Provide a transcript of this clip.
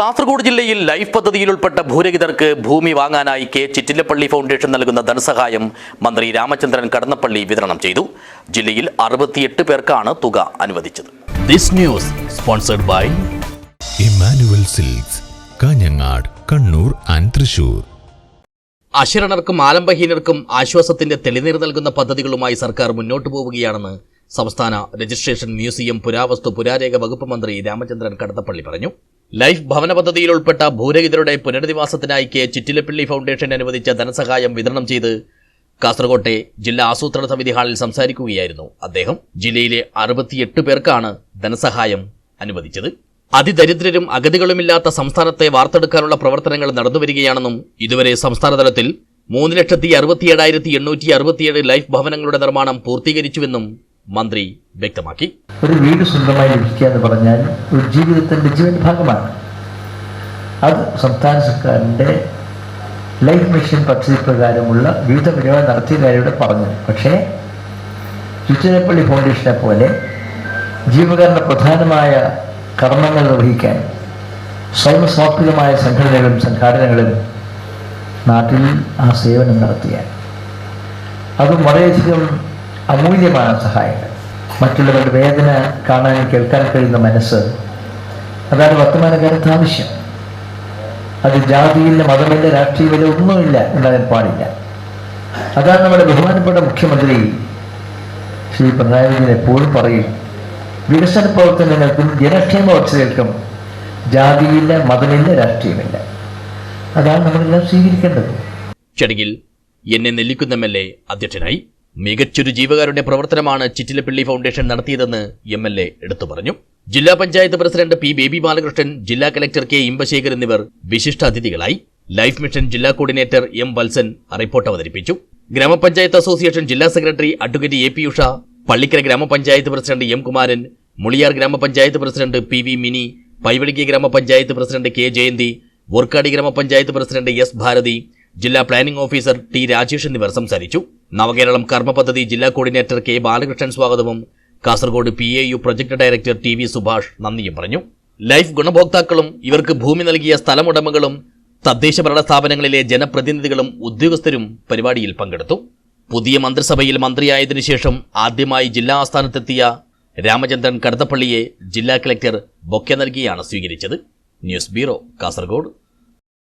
കാസർഗോഡ് ജില്ലയിൽ ലൈഫ് പദ്ധതിയിൽ ഉൾപ്പെട്ട ഭൂരഹിതർക്ക് ഭൂമി വാങ്ങാനായി കെ ചിറ്റിലപ്പള്ളി ഫൗണ്ടേഷൻ നൽകുന്ന ധനസഹായം മന്ത്രി രാമചന്ദ്രൻ കടന്നപ്പള്ളി വിതരണം ചെയ്തു. ജില്ലയിൽ അറുപത്തിയെട്ട് പേർക്കാണ് തുക അനുവദിച്ചത്. This news sponsored by Emmanuel Silks Kanhangad Kannur and Thrissur. അശരണർക്കും ആലംബഹീനർക്കും ആശ്വാസത്തിന്റെ തെളിനീർ നൽകുന്ന പദ്ധതികളുമായി സർക്കാർ മുന്നോട്ടു പോവുകയാണെന്ന് സംസ്ഥാന രജിസ്ട്രേഷൻ മ്യൂസിയം പുരാവസ്തു പുരാരേഖ വകുപ്പ് മന്ത്രി രാമചന്ദ്രൻ കടത്തപ്പള്ളി പറഞ്ഞു. ലൈഫ് ഭവന പദ്ധതിയിൽ ഉൾപ്പെട്ട ഭൂരഹിതരുടെ പുനരധിവാസത്തിനായി കെ ചിറ്റിലപ്പിള്ളി ഫൗണ്ടേഷൻ അനുവദിച്ച ധനസഹായം വിതരണം ചെയ്ത് കാസർകോട്ടെ ജില്ലാ ആസൂത്രണ സമിതി ഹാളിൽ സംസാരിക്കുകയായിരുന്നു. അദ്ദേഹം ജില്ലയിലെ അറുപത്തിയെട്ട് പേർക്കാണ് ധനസഹായം അനുവദിച്ചത്. അതിദരിദ്രരും അഗതികളുമില്ലാത്ത സംസ്ഥാനത്തെ വാർത്തെടുക്കാനുള്ള പ്രവർത്തനങ്ങൾ നടന്നുവരികയാണെന്നും ഇതുവരെ സംസ്ഥാനതലത്തിൽ മൂന്ന് ലക്ഷത്തി അറുപത്തിയേഴായിരത്തി എണ്ണൂറ്റി അറുപത്തിയേഴ് ലൈഫ് ഭവനങ്ങളുടെ നിർമ്മാണം പൂർത്തീകരിച്ചുവെന്നും മന്ത്രി വ്യക്തമാക്കി. ഒരു വീട് സ്വന്തമായി ലഭിക്കുക എന്ന് പറഞ്ഞാൽ ഒരു ജീവിതത്തിന്റെ ജീവൻ ഭാഗമാണ്. അത് സംസ്ഥാന സർക്കാരിന്റെ ലൈഫ് മിഷൻ പദ്ധതി പ്രകാരമുള്ള വിവിധ പരിപാടി നടത്തിയ പറഞ്ഞു. പക്ഷേ ചുറ്റിനപ്പള്ളി ഫൗണ്ടേഷനെ പോലെ ജീവകാരുടെ പ്രധാനമായ കർമ്മങ്ങൾ നിർവഹിക്കാൻ സ്വയം സംഘടനകളും സംഘാടനകളും നാട്ടിൽ ആ സേവനം നടത്തിയാൽ. അതും വളരെയധികം അമൂല്യമായ സഹായങ്ങൾ. മറ്റുള്ളവരുടെ വേദന കാണാനും കേൾക്കാൻ കഴിയുന്ന മനസ്സ്. അതാണ് വർത്തമാനകാലത്ത് ആവശ്യം. അത് ജാതിയില്ല മതമില്ല രാഷ്ട്രീയമില്ല ഒന്നുമില്ല ഉണ്ടാകാൻ പാടില്ല. അതാണ് നമ്മുടെ ബഹുമാനപ്പെട്ട മുഖ്യമന്ത്രി ശ്രീ പിണറായി വിജയൻ എപ്പോഴും പറയും. വികസന പ്രവർത്തനങ്ങൾക്കും ജനക്ഷേമ പദ്ധതികൾക്കും ജാതിയില്ല മതമില്ല രാഷ്ട്രീയമില്ല. അതാണ് നമ്മളെല്ലാം സ്വീകരിക്കേണ്ടത്. ചടങ്ങിൽ എന്നെ എ അധ്യക്ഷനായി മികച്ചൊരു ജീവകാരുടെ പ്രവർത്തനമാണ് ചിറ്റിലപ്പള്ളി ഫൗണ്ടേഷൻ നടത്തിയതെന്ന് എം എൽ എ എടുത്തു പറഞ്ഞു. ജില്ലാ panchayat president P Baby Balakrishnan ജില്ലാ കലക്ടർ കെ ഇമ്പശേഖർ എന്നിവർ വിശിഷ്ടാതിഥികളായി ലൈഫ് മിഷൻ ജില്ലാ കോർഡിനേറ്റർ എം വത്സൻ റിപ്പോർട്ട് അവതരിപ്പിച്ചു. ഗ്രാമപഞ്ചായത്ത് അസോസിയേഷൻ ജില്ലാ secretary advocate A P Usha Pallikkara ഗ്രാമപഞ്ചായത്ത് പ്രസിഡന്റ് എം കുമാരൻ മുളിയാർ ഗ്രാമപഞ്ചായത്ത് president P V Mini Paivalike ഗ്രാമപഞ്ചായത്ത് പ്രസിഡന്റ് കെ ജയന്തി വോർക്കാടി ഗ്രാമപഞ്ചായത്ത് പ്രസിഡന്റ് എസ് ഭാരതി ജില്ലാ പ്ലാനിംഗ് ഓഫീസർ ടി രാജേഷ് എന്നിവർ സംസാരിച്ചു. നവകേരളം കർമ്മ പദ്ധതി ജില്ലാ കോർഡിനേറ്റർ കെ ബാലകൃഷ്ണൻ സ്വാഗതവും. Kasaragod P A U project director T V Subhash നന്ദിയും പറഞ്ഞു. ലൈഫ് ഗുണഭോക്താക്കളും ഇവർക്ക് ഭൂമി നൽകിയ സ്ഥലമുടമകളും തദ്ദേശ ഭരണ സ്ഥാപനങ്ങളിലെ ജനപ്രതിനിധികളും ഉദ്യോഗസ്ഥരും പരിപാടിയിൽ പങ്കെടുത്തു. പുതിയ മന്ത്രിസഭയിൽ മന്ത്രിയായതിനു ശേഷം ആദ്യമായി ജില്ലാ ആസ്ഥാനത്തെത്തിയ രാമചന്ദ്രൻ കടത്തപ്പള്ളിയെ ജില്ലാ കളക്ടർ ബൊക്കെ നൽകിയാണ് സ്വീകരിച്ചത്. News bureau Kasaragod.